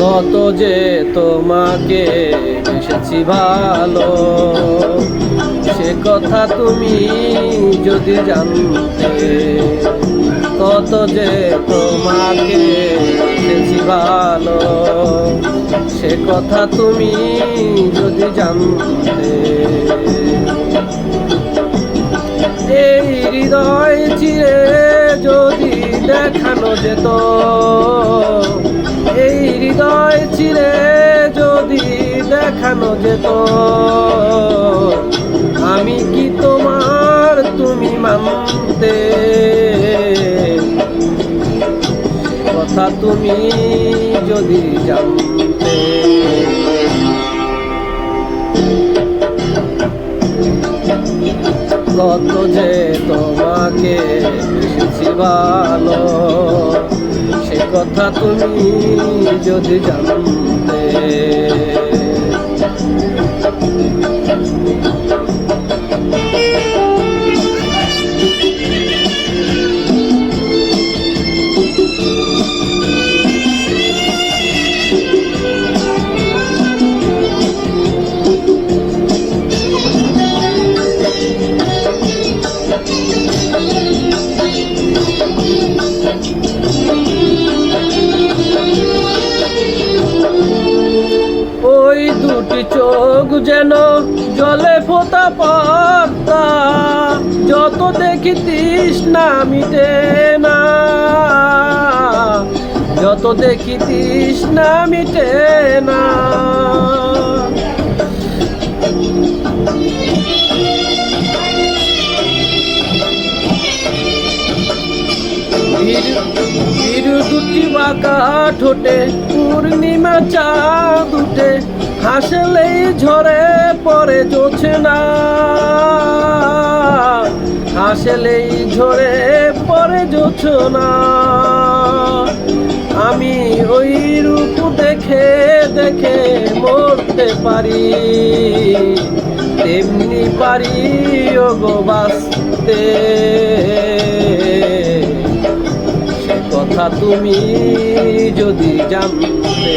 কত যে তোমাকে বেসেছি ভালো, সে কথা তুমি যদি জানতে, কত যে তোমাকে বেসেছি ভালো, সে কথা তুমি যদি জানতে। এই হৃদয় চিরে যদি দেখানো যেত দেখানো যেত আমি কি তোমার তুমি মানতে? কথা তুমি যদি জানতে। কত যে তোমাকে এসেছি ভালো, সে কথা তুমি যদি জানতে। Thank you. জলে পাতা যত দেখি তৃষ্ণা মিটে না। যত দেখি তৃষ্ণা মিটে না। দুটি বাঁকা ঠোঁটে, পূর্ণিমা চাঁদ উঠে হাসলেই ঝরে পরে জোছে না। হাসলেই ঝরে পরে জোছ না। আমি ওই রূপ দেখে দেখে মরতে পারি। তেমনি পারি ওগো বাঁচতে। কথা তুমি যদি জানতে।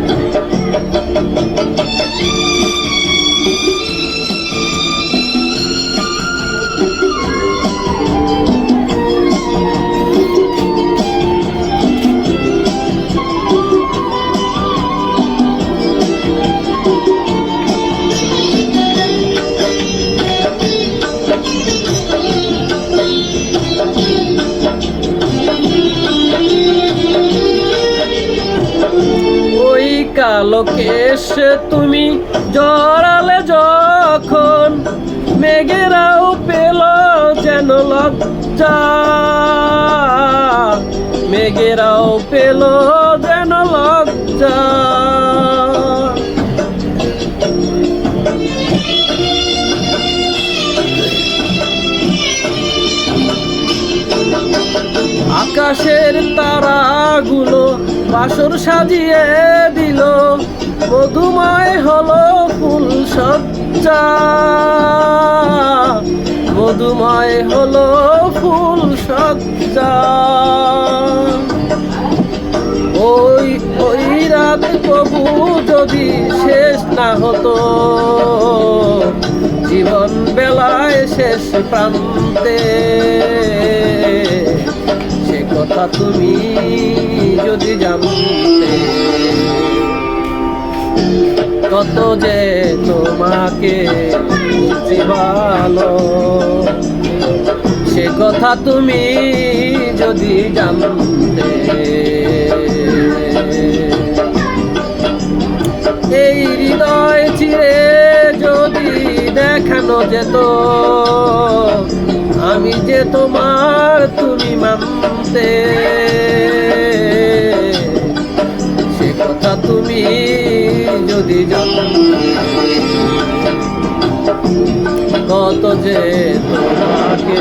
কেশ তুমি জড়ালে যখন মেঘেরাও পেল যেন লজ্জা। মেঘেরাও পেল যেন লজ্জা। আকাশের তারাগুলো বাসর সাজিয়ে দিল। মধুময় হলো ফুল সজ্জা। মধুময় হলো ফুল সজ্জা। ওই ওই রাত প্রভু যদি শেষ না হতো, জীবন বেলায় শেষ প্রান্তে সে কথা তুমি যদি জানতে। কত যে তোমাকে ভালো সে কথা তুমি যদি জানতে। এই হৃদয় চিরে যদি দেখানো যেত, আমি যে তোমার তুমি মানতে। যে তোমাকে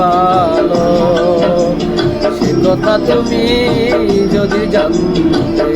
ভালো। সে কথা তুমি যদি জানতে